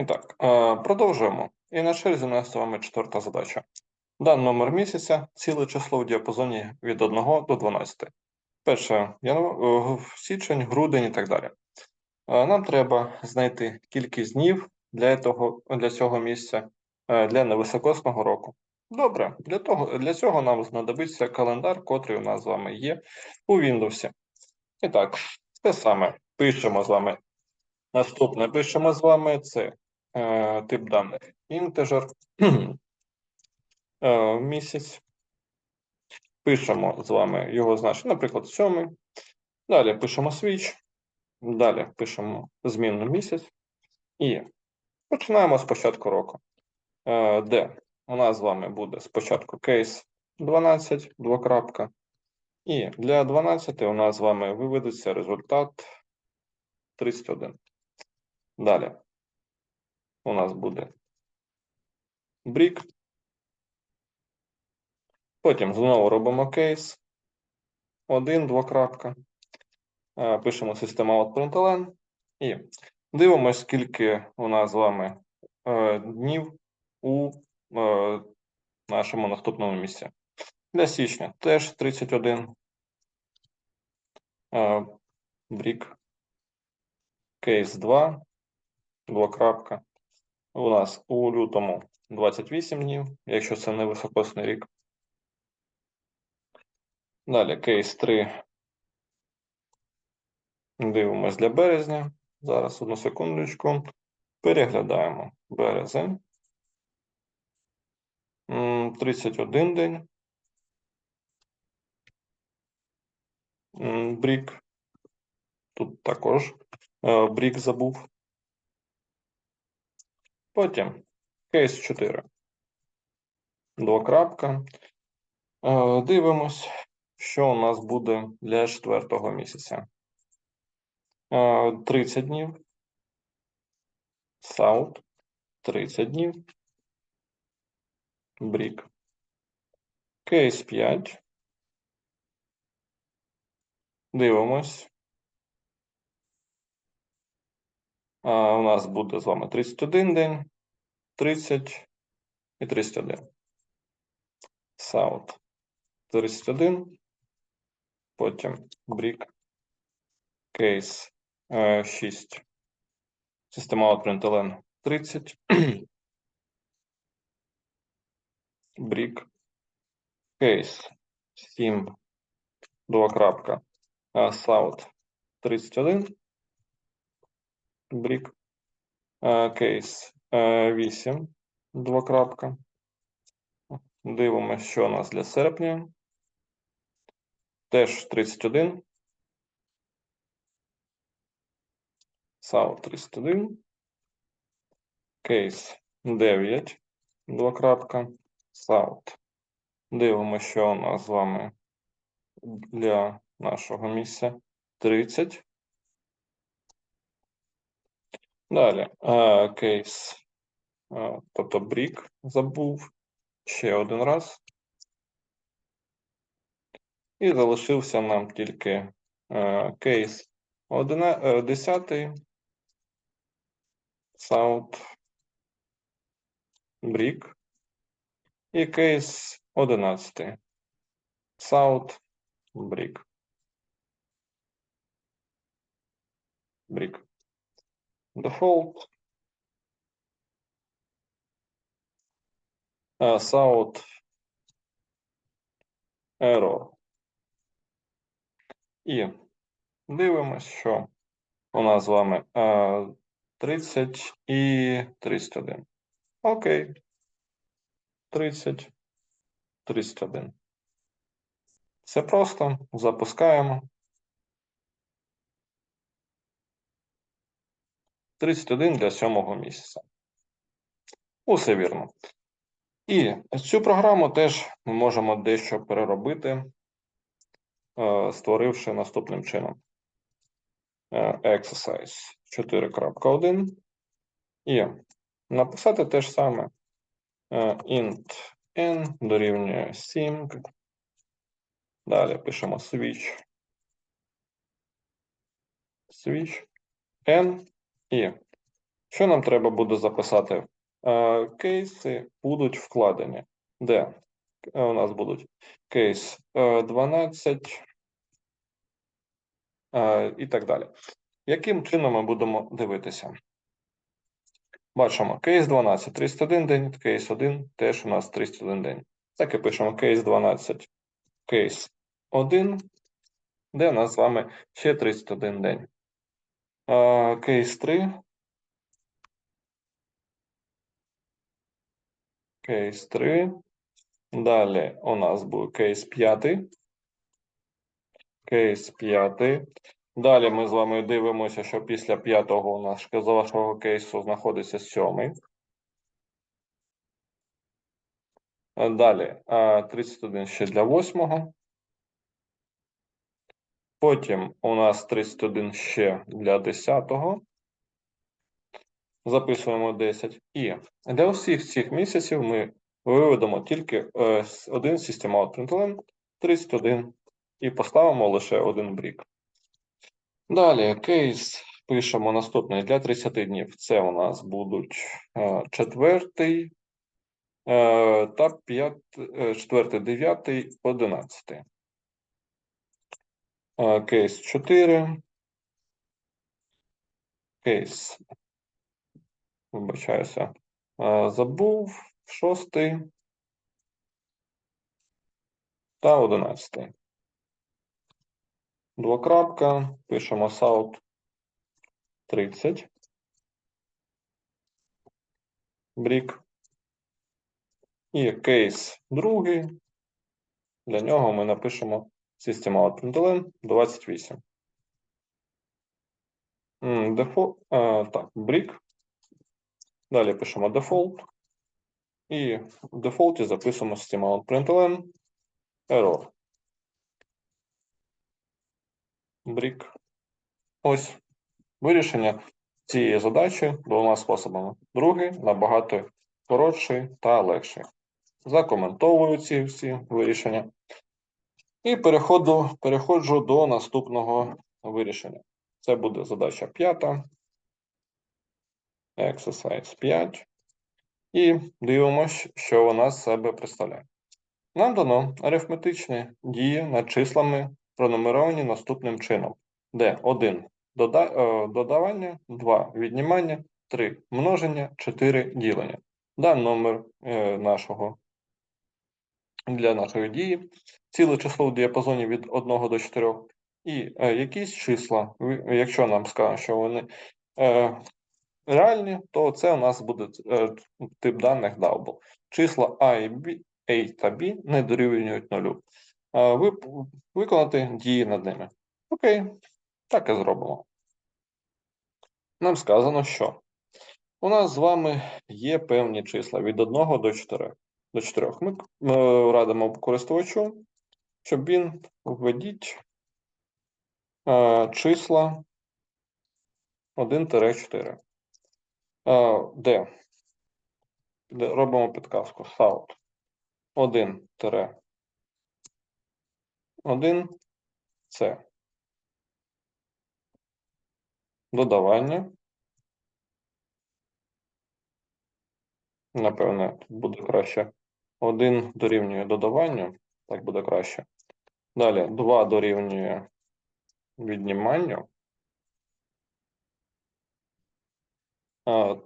І так, е, продовжуємо. І на черзі у нас з вами четверта задача. Дан номер місяця, ціле число в діапазоні від 1 до 12. Перше, е, січень, грудень і так далі. Е, Нам треба знайти кількість днів для, того, для цього місця для невисокосного року. Добре, для, того, для цього нам знадобиться календар, котрий у нас з вами є у Windows. І так, те саме пишемо з вами. Наступне пишемо з вами це е, тип даних інтежер е, місяць. Пишемо з вами його значення, наприклад, сьомий. Далі пишемо switch. Далі пишемо змінну місяць. І починаємо з початку року, е, де у нас з вами буде спочатку кейс 12, двокрапка. І для 12 у нас з вами виведеться результат 31. Далі у нас буде брік. Потім знову робимо кейс. Один, двокрапка. Е, Пишемо система println і дивимося, скільки у нас з вами е, днів у е, нашому наступному місці. Для січня теж 31. Е, Брік. Кейс 2. Двокрапка. У нас у лютому 28 днів, якщо це не високосний рік. Далі кейс 3. Дивимось для березня. Зараз одну секундочку. Переглядаємо березень. 31 день. Брік. Тут також е, брік забув. Потім кейс 4. Двокрапка. Е, Дивимось, що у нас буде для четвертого місяця. Е, 30 днів. Саут. 30 днів. Брік. Кейс 5. Дивимось. А, у нас буде з вами 31 день, 30 і 31. Саут 31. Потім. Кейс е, 6. Система println 30. Брік. Кейс 7. Два крапка. А, Саут 31. Брік. Е, Кейс е, 8. Два крапка. Дивимося, що у нас для серпня. Теж 31. Саут 31. Кейс 9. Два крапка. Саут. Дивимося, що у нас з вами для нашого місця 30. Далі, е, кейс, е, тобто брік забув ще один раз. І залишився нам тільки е, кейс 10, Саут, брік і кейс 11. Саут, брік. Брік. Default. Е, South Error. І дивимось, що у нас з вами е, 30 і 31. Окей. 30, 31. Все просто. Запускаємо. 31 для сьомого місяця. Усе вірно. І цю програму теж ми можемо дещо переробити, е, створивши наступним чином. Е, Exercise 4.1 і написати те ж саме е, int n дорівнює 7. Далі пишемо switch. Switch n і Що нам треба буде записати? Е, Кейси будуть вкладені. Де Е, у нас будуть кейс е, 12 е, і так далі. Яким чином ми будемо дивитися? Бачимо кейс 12 31 день, кейс 1 теж у нас 31 день. Так і пишемо кейс 12, кейс 1, де у нас з вами ще 31 день. Е, Кейс 3. Кейс 3. Далі у нас буде кейс 5. Кейс 5. Далі ми з вами дивимося, що після п'ятого у нас з вашого кейсу знаходиться сьомий. Е, Далі е, 31 ще для восьмого. Потім у нас 31 ще для десятого. Записуємо 10. І для усіх цих місяців ми виведемо тільки е, один системат println 31 і поставимо лише один брік. Далі кейс пишемо наступний для 30 днів. Це у нас будуть е, четвертий е, та п'ят, е, четвертий, дев'ятий, одинадцятий. Е, Кейс 4. Кейс. Вибачаюся. Забув. Шостий. Та одинадцятий. Двокрапка. Пишемо South 30. Брік. І кейс другий. Для нього ми напишемо System.out.println 28. М, Дефолт, е, так, брік. Далі пишемо default. І в дефолті записуємо System.out.println error. Брік. Ось вирішення цієї задачі двома способами. Другий набагато коротший та легший. Закоментовую ці всі вирішення. І переходу, переходжу до наступного вирішення. Це буде задача п'ята. Exercise 5. І дивимося, що вона з себе представляє. Нам дано арифметичні дії над числами, пронумеровані наступним чином, де 1 е, додавання, 2 віднімання, 3 множення, 4 ділення. Дан номер е, нашого для нашої дії, ціле число в діапазоні від 1 до 4, і е, якісь числа, якщо нам скажуть, що вони е, реальні, то це у нас буде е, тип даних double. Числа А і B, A та B не дорівнюють нулю. Е, ви, виконати дії над ними. Окей, так і зробимо. Нам сказано, що у нас з вами є певні числа від 1 до 4. До 4. Ми е, радимо користувачу, щоб він введіть е, числа 1-4. Е, де? робимо підказку South 1 1 це додавання. Напевне, тут буде краще. 1 дорівнює додаванню, так буде краще. Далі 2 дорівнює відніманню.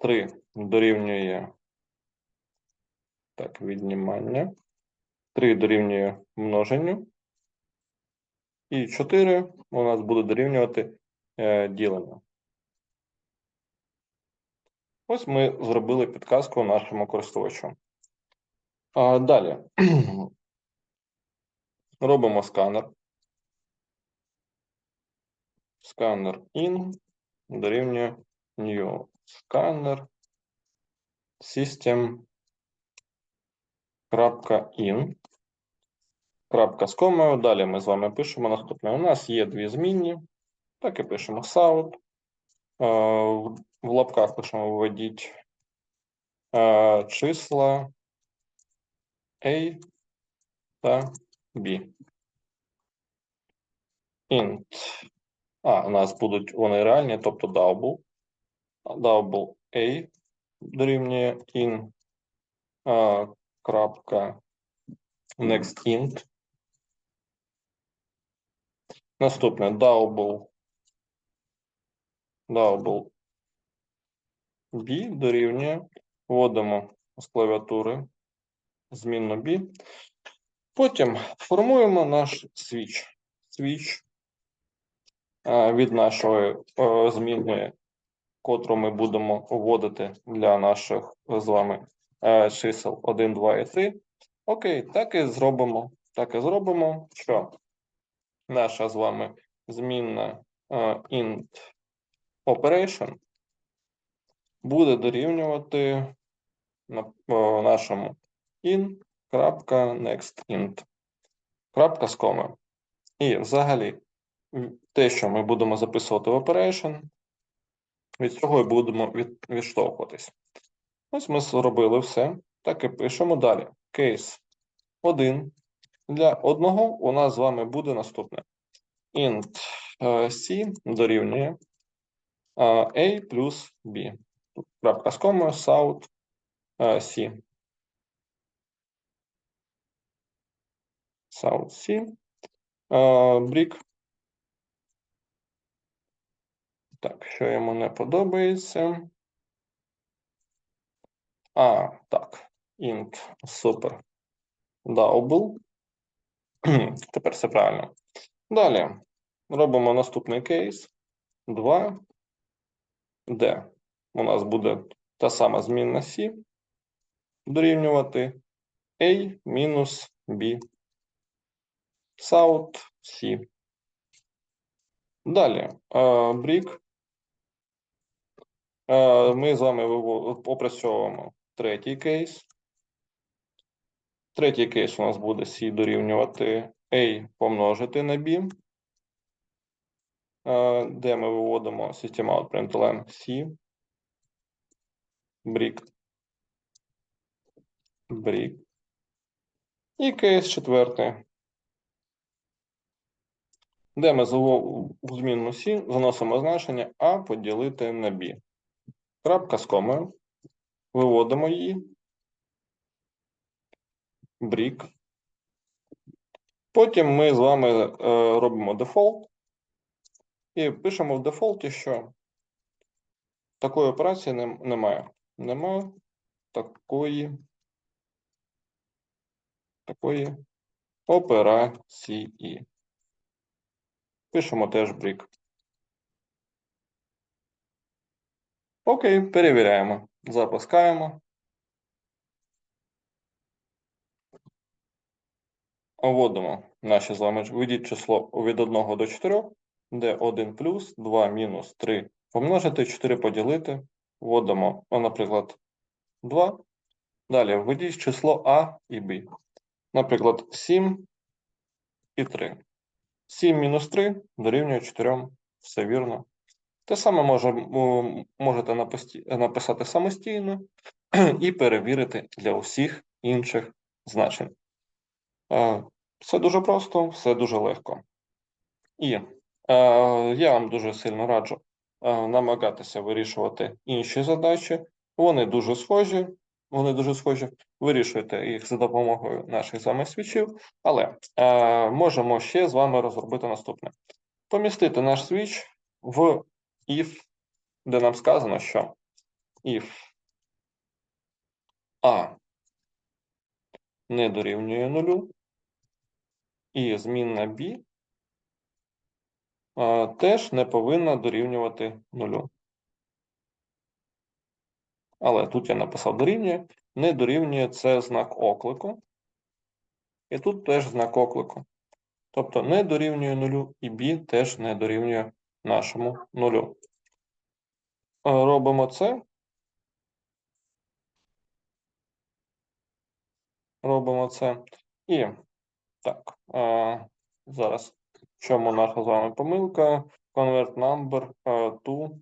3 дорівнює так, віднімання. 3 дорівнює множенню. І 4 у нас буде дорівнювати е, діленню. Ось ми зробили підказку нашому користувачу. А, далі робимо сканер. Сканер in дорівнює new сканер system крапка з комою. Далі ми з вами пишемо наступне. У нас є дві змінні. Так і пишемо south. Е, В лапках пишемо введіть е, числа A та B. Int. А, у нас будуть вони реальні, тобто double. Double A дорівнює in а, крапка next int. Наступне double double b дорівнює. Вводимо з клавіатури змінну b. Потім формуємо наш switch. Switch е, від нашої е, змінної, котру ми будемо вводити для наших з вами е, чисел 1, 2 і 3. Окей, так і зробимо. Так і зробимо, що наша з вами змінна int operation буде дорівнювати на нашому in.nextInt. Крапка з комою. І взагалі, те, що ми будемо записувати в operation, від цього і будемо від, відштовхуватись. Ось ми зробили все. Так і пишемо далі. Кейс 1. Для одного у нас з вами буде наступне. int е, c дорівнює е, a плюс b. Крапка з комою, south е, c. South C. Брік. Так, що йому не подобається. А, так. Int. Супер. Double. Тепер все правильно. Далі робимо наступний кейс. 2. Де у нас буде та сама змінна C дорівнювати A мінус B. South C. Далі е, брік. Е, Ми з вами опрацьовуємо третій кейс. Третій кейс у нас буде C дорівнювати A помножити на B, е, де ми виводимо system out println C. Брік. Брік. І кейс четвертий. Де ми в змінну C заносимо значення А поділити на B. Крапка з комою. Виводимо її. Брік. Потім ми з вами е, робимо дефолт і пишемо в дефолті, що такої операції нем- немає. Немає такої, такої операції. Пишемо теж брік. Окей, перевіряємо. Запускаємо. Вводимо наші з вами. Введіть число від 1 до 4, де 1 плюс, 2 мінус, 3 помножити, 4 поділити. Вводимо, наприклад, 2. Далі введіть число А і Б. Наприклад, 7 і 3. 7 мінус 3 дорівнює 4. Все вірно. Те саме може, можете написати самостійно і перевірити для усіх інших значень. Е, Все дуже просто, все дуже легко. І е, я вам дуже сильно раджу е, намагатися вирішувати інші задачі. Вони дуже схожі. Вони дуже схожі. Вирішуйте їх за допомогою наших з вами свічів, але е, можемо ще з вами розробити наступне: помістити наш свіч в if, де нам сказано, що if a не дорівнює нулю, і змінна b а, теж не повинна дорівнювати нулю. Але тут я написав дорівнює, не дорівнює це знак оклику. І тут теж знак оклику. Тобто не дорівнює нулю, і b теж не дорівнює нашому нулю. Е, Робимо це. Робимо це. І так, е, зараз в чому наша з вами помилка? Convert number е, to.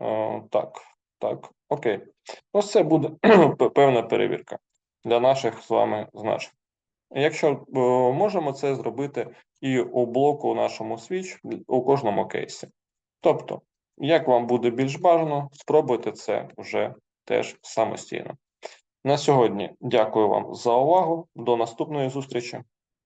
Е, так, так, окей. Ось це буде певна перевірка для наших з вами значень. Якщо е, можемо це зробити і у блоку нашому switch у кожному кейсі. Тобто Як вам буде більш бажано, спробуйте це вже теж самостійно. На сьогодні дякую вам за увагу. До наступної зустрічі.